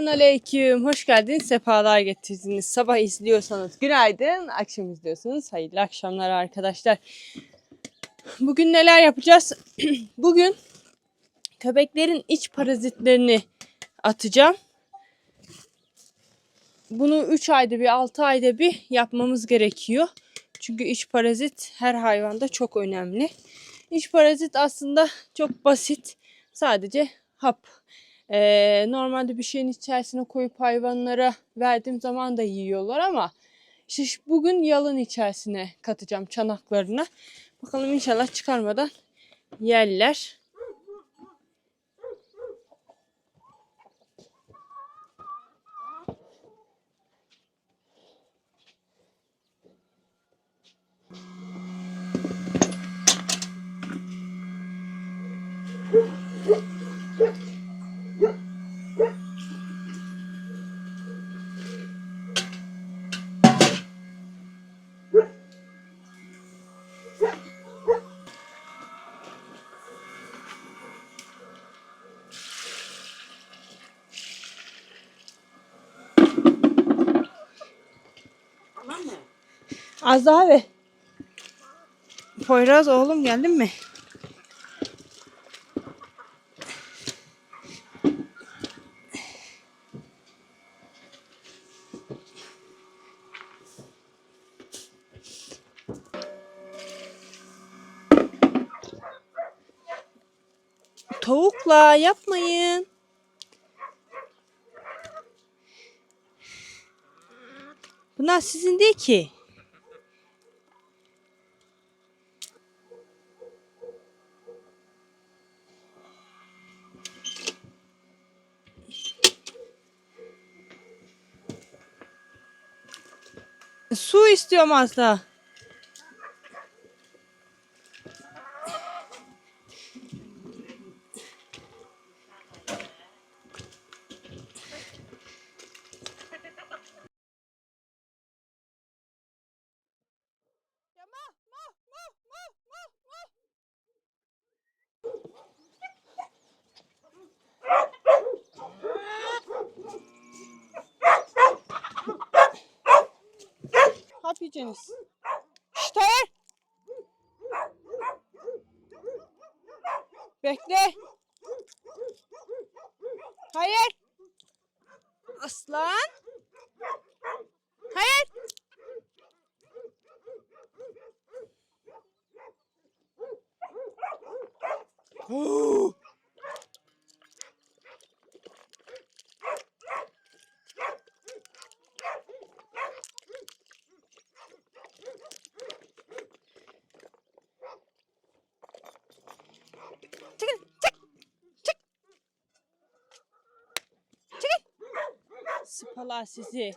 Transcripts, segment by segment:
Selamun aleyküm. Hoş geldiniz. Sefalar getirdiniz. Sabah izliyorsanız günaydın. Akşam izliyorsanız hayırlı akşamlar arkadaşlar. Bugün neler yapacağız? Bugün köpeklerin iç parazitlerini atacağım. Bunu 3 ayda bir 6 ayda bir yapmamız gerekiyor. Çünkü iç parazit her hayvanda çok önemli. İç parazit aslında çok basit. Sadece hap. Ee, normalde bir şeyin içerisine koyup hayvanlara verdiğim zaman da yiyorlar ama işte bugün yalın içerisine katacağım çanaklarına. Bakalım inşallah çıkarmadan yerler. Az daha ver. Poyraz oğlum geldin mi? Tavukla yapmayın. Bunlar sizin değil ki. Su istiyorum asla. Hap yiyeceksiniz. Şşt hayır. Bekle. Hayır. Aslan. Hayır. Oo. Çıkın, çık, çık. Çıkın. Sıpalar sizi.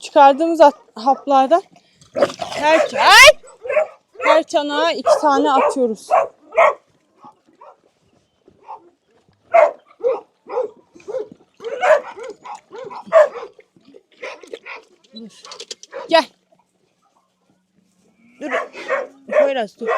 Çıkardığımız haplardan her, her çanağa iki tane atıyoruz. Gel. Dur. Poyraz dur.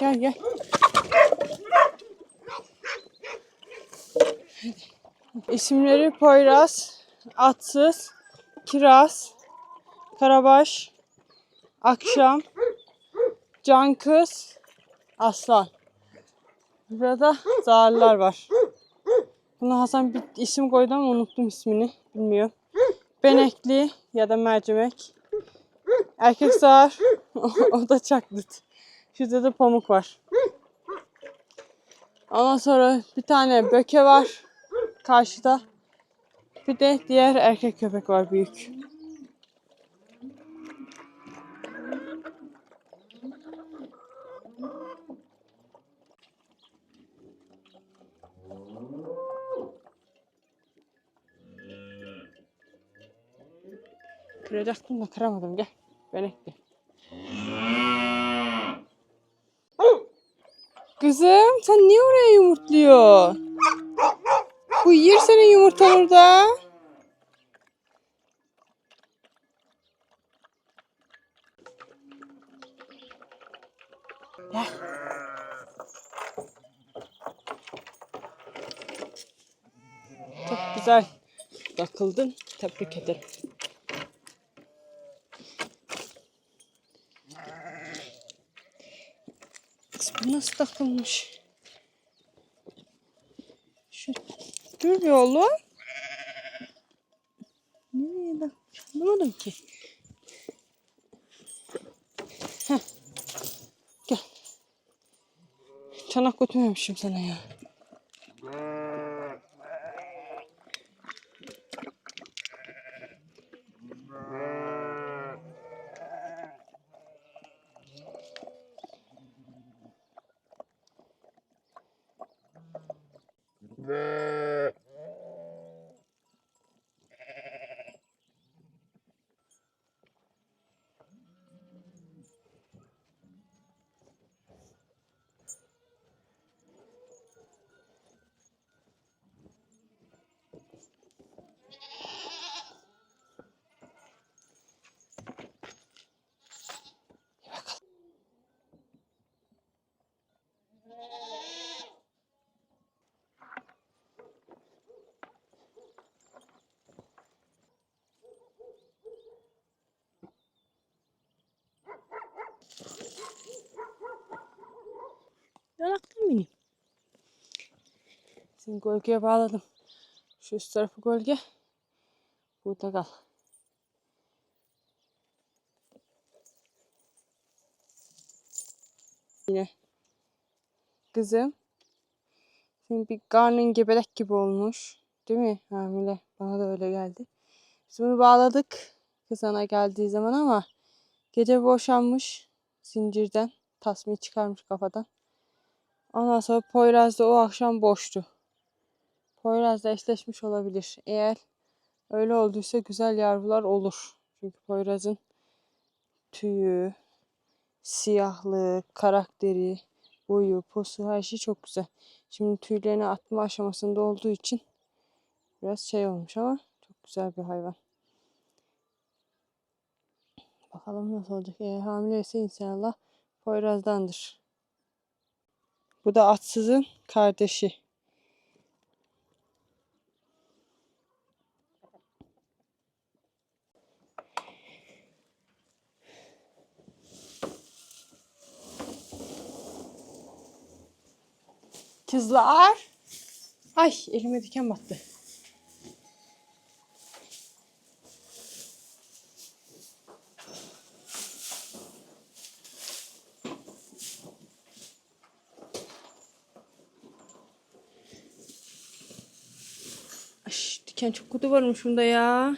Gel gel. İsimleri Poyraz, Atsız, Kiraz, Karabaş, Akşam, Cankız, Aslan. Burada zarlar var. Buna Hasan bir isim koydu ama unuttum ismini. Bilmiyorum. benekli ya da mercimek. Erkek sağır. o da çaklıt. Şurada da pamuk var. Ondan sonra bir tane böke var. Karşıda. Bir de diğer erkek köpek var büyük. Kıracaktım da kıramadım gel. Benekli. Kızım sen niye oraya yumurtluyor? Bu yer senin yumurtan orada. Çok güzel takıldın. Tebrik ederim. Nasıl takılmış? Şu dur oğlum. Nereye bak? Anlamadım ki. Heh. Gel. Çanak götürmemişim sana ya. Yanaktın benim. Seni gölgeye bağladım. Şu üst tarafı gölge. Burada kal. Yine. Kızım. Senin bir karnın gebelek gibi olmuş. Değil mi? Hamile. Bana da öyle geldi. Biz bunu bağladık. Kız ana geldiği zaman ama gece boşanmış zincirden. Tasmayı çıkarmış kafadan. Ondan sonra Poyraz da o akşam boştu. Poyraz'la eşleşmiş olabilir. Eğer öyle olduysa güzel yavrular olur. Çünkü Poyraz'ın tüyü, siyahlığı, karakteri, boyu, posu her şey çok güzel. Şimdi tüylerini atma aşamasında olduğu için biraz şey olmuş ama çok güzel bir hayvan. Bakalım nasıl olacak. Eğer hamileyse inşallah Poyraz'dandır. Bu da atsızın kardeşi. Kızlar. Ay elime diken battı. Ay, diken çok kötü varmış bunda ya.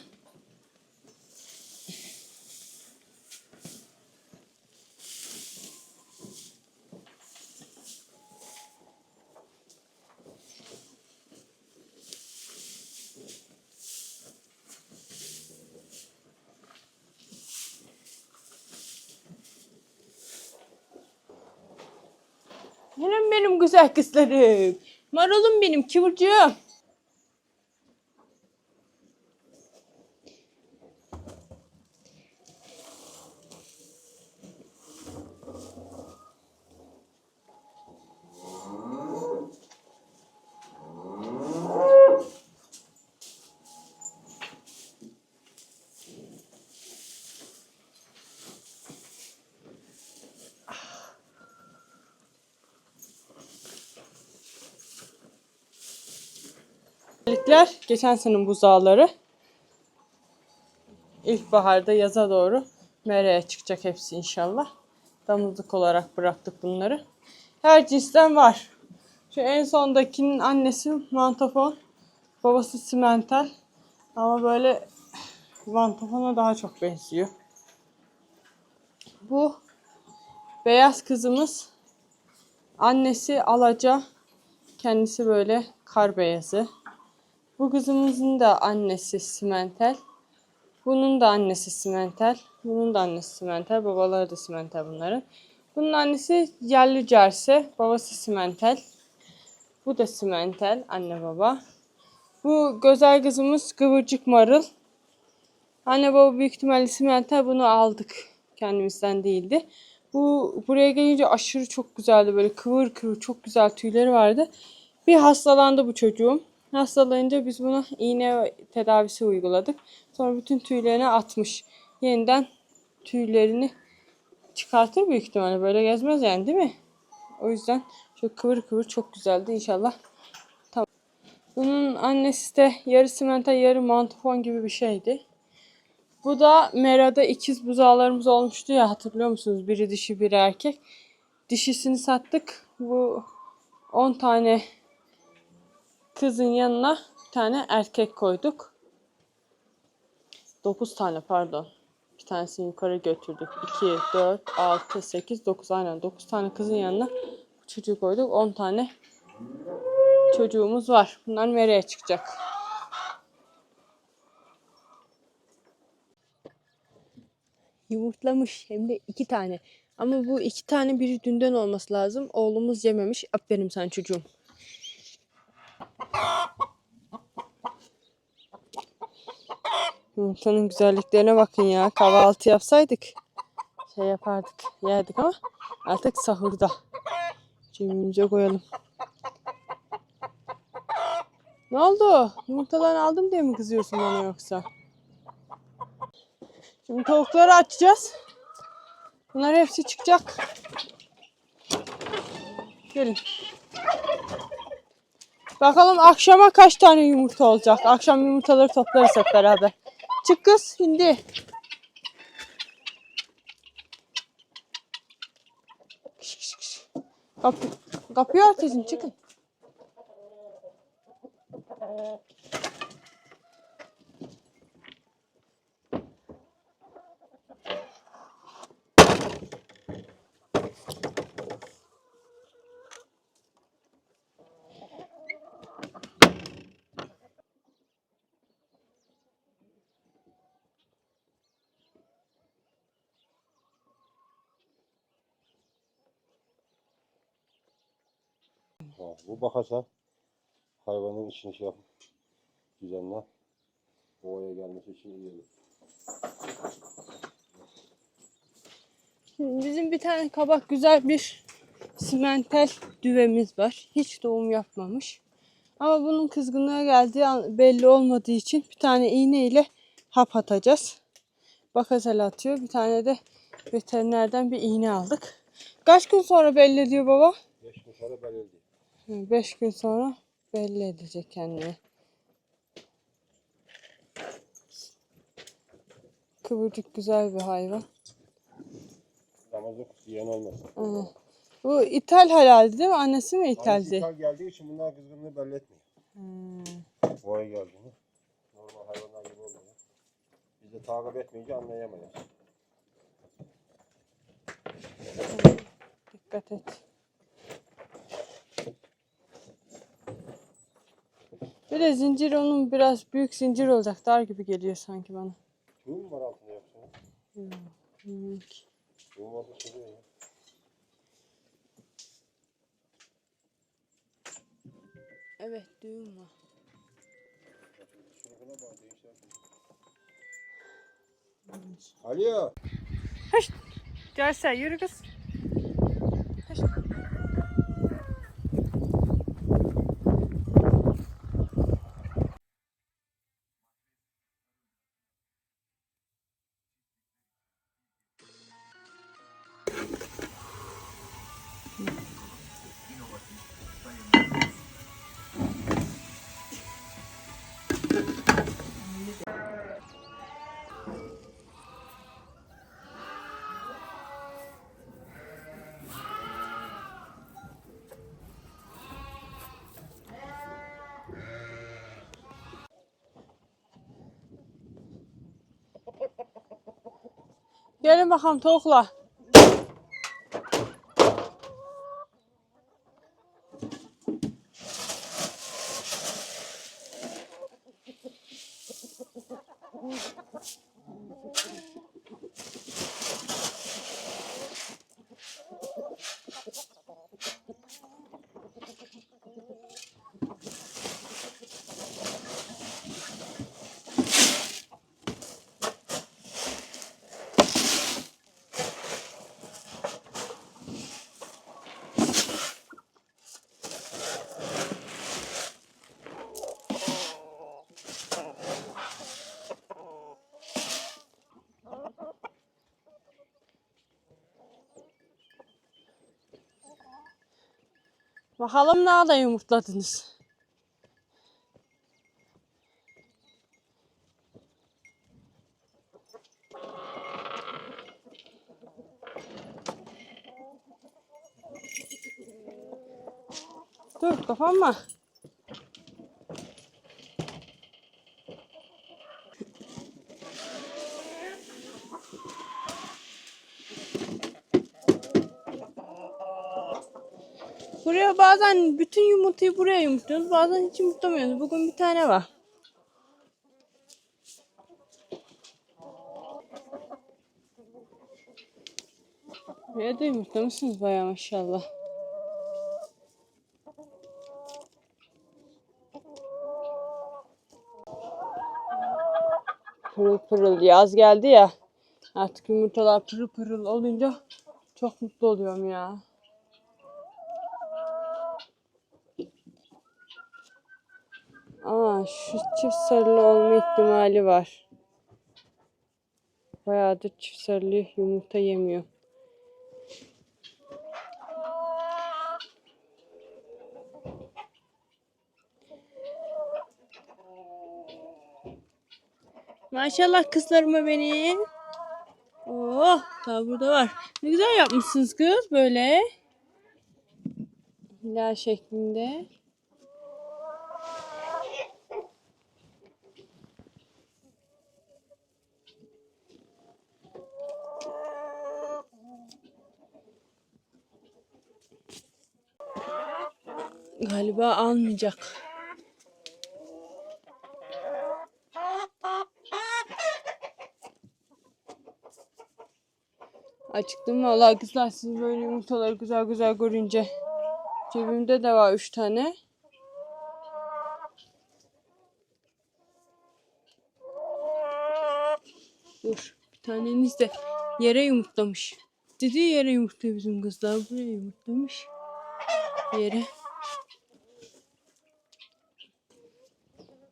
Kızlarım. Marulum benim kıvırcığım. Özellikler geçen senenin buzağları. İlkbaharda yaza doğru meraya çıkacak hepsi inşallah. Damızlık olarak bıraktık bunları. Her cinsten var. Şu en sondakinin annesi mantofon, babası simental. Ama böyle mantofona daha çok benziyor. Bu beyaz kızımız annesi alaca, kendisi böyle kar beyazı. Bu kızımızın da annesi simental. Bunun da annesi simental. Bunun da annesi simental. Babaları da simental bunların. Bunun annesi yerli cerse. Babası simental. Bu da simental. Anne baba. Bu güzel kızımız kıvırcık marul. Anne baba büyük ihtimalle simental. Bunu aldık. Kendimizden değildi. Bu buraya gelince aşırı çok güzeldi. Böyle kıvır kıvır çok güzel tüyleri vardı. Bir hastalandı bu çocuğum. Hastalanınca biz buna iğne tedavisi uyguladık. Sonra bütün tüylerini atmış. Yeniden tüylerini çıkartır büyük ihtimalle. Böyle gezmez yani değil mi? O yüzden çok kıvır kıvır çok güzeldi inşallah. Tamam. Bunun annesi de yarı simental yarı mantofon gibi bir şeydi. Bu da Mera'da ikiz buzağlarımız olmuştu ya hatırlıyor musunuz? Biri dişi biri erkek. Dişisini sattık. Bu 10 tane kızın yanına bir tane erkek koyduk. 9 tane pardon. Bir tanesini yukarı götürdük. 2, 4, 6, 8, 9 aynen 9 tane kızın yanına bu çocuğu koyduk. 10 tane çocuğumuz var. Bunlar nereye çıkacak? Yumurtlamış hem de iki tane. Ama bu iki tane biri dünden olması lazım. Oğlumuz yememiş. Aferin sen çocuğum. Yumurtanın güzelliklerine bakın ya. Kahvaltı yapsaydık şey yapardık, yerdik ama artık sahurda. Cebimize koyalım. Ne oldu? Yumurtalarını aldım diye mi kızıyorsun bana yoksa? Şimdi tavukları açacağız. Bunlar hepsi çıkacak. Gelin. Bakalım akşama kaç tane yumurta olacak. Akşam yumurtaları toplarız hep beraber. Çık kız hindi. Kapı, kapıyı örtesin çıkın. Bu bakasa hayvanın içini şey yapıp düzenle boğaya gelmesi için iyi olur. Şimdi bizim bir tane kabak güzel bir simental düvemiz var. Hiç doğum yapmamış. Ama bunun kızgınlığa geldiği belli olmadığı için bir tane iğne ile hap atacağız. Bakazel atıyor. Bir tane de veterinerden bir iğne aldık. Kaç gün sonra belli ediyor baba? Beş gün sonra belirli. 5 gün sonra belli edecek kendini. Kıvırcık güzel bir hayvan. Damızlık yiyen olmasın. Aynen. Bu ithal herhalde değil mi? Annesi mi Annesi ithaldi? ithal geldiği için bunlar kızgınlığı belli etmiyor. Hmm. Boğaya geldiğini. Normal hayvanlar gibi olmuyor. Biz de takip etmeyince anlayamayız. Dikkat et. Bir de zincir onun biraz büyük zincir olacak. Dar gibi geliyor sanki bana. Tüy mü var altında yoksa? Bilmiyorum ki. Tüy varsa söylüyor ya. Evet düğüm var. Alo. Gel sen yürü kız. Gelin bakalım tavukla. Bakalım ne da yumurtladınız. Dur kapanma. Buraya bazen bütün yumurtayı buraya yumurtluyoruz. Bazen hiç yumurtlamıyoruz. Bugün bir tane var. Buraya da yumurtlamışsınız bayağı maşallah. Pırıl pırıl yaz geldi ya. Artık yumurtalar pırıl pırıl olunca çok mutlu oluyorum ya. Aa şu çift sarılı olma ihtimali var. Bayağıdır çift sarılı yumurta yemiyor. Maşallah kızlarıma benim. Oh, daha burada var. Ne güzel yapmışsınız kız böyle. Hilal şeklinde. Galiba almayacak. Acıktım vallahi kızlar siz böyle yumurtaları güzel güzel görünce. Cebimde de var üç tane. Dur bir taneniz de yere yumurtlamış. Dediği yere yumurtluyor bizim kızlar. Buraya yumurtlamış. Yere.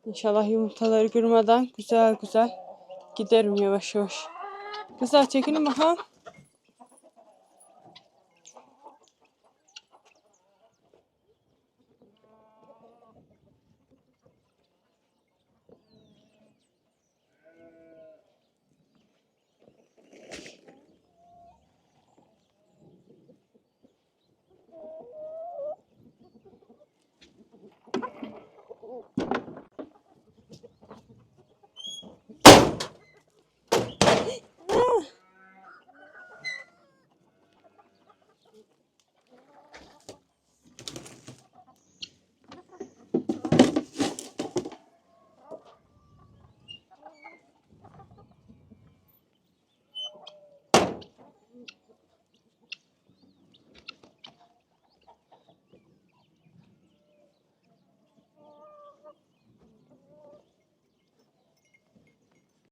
İnşallah yumurtaları kırmadan güzel güzel giderim yavaş yavaş. Kızlar çekilin bakalım.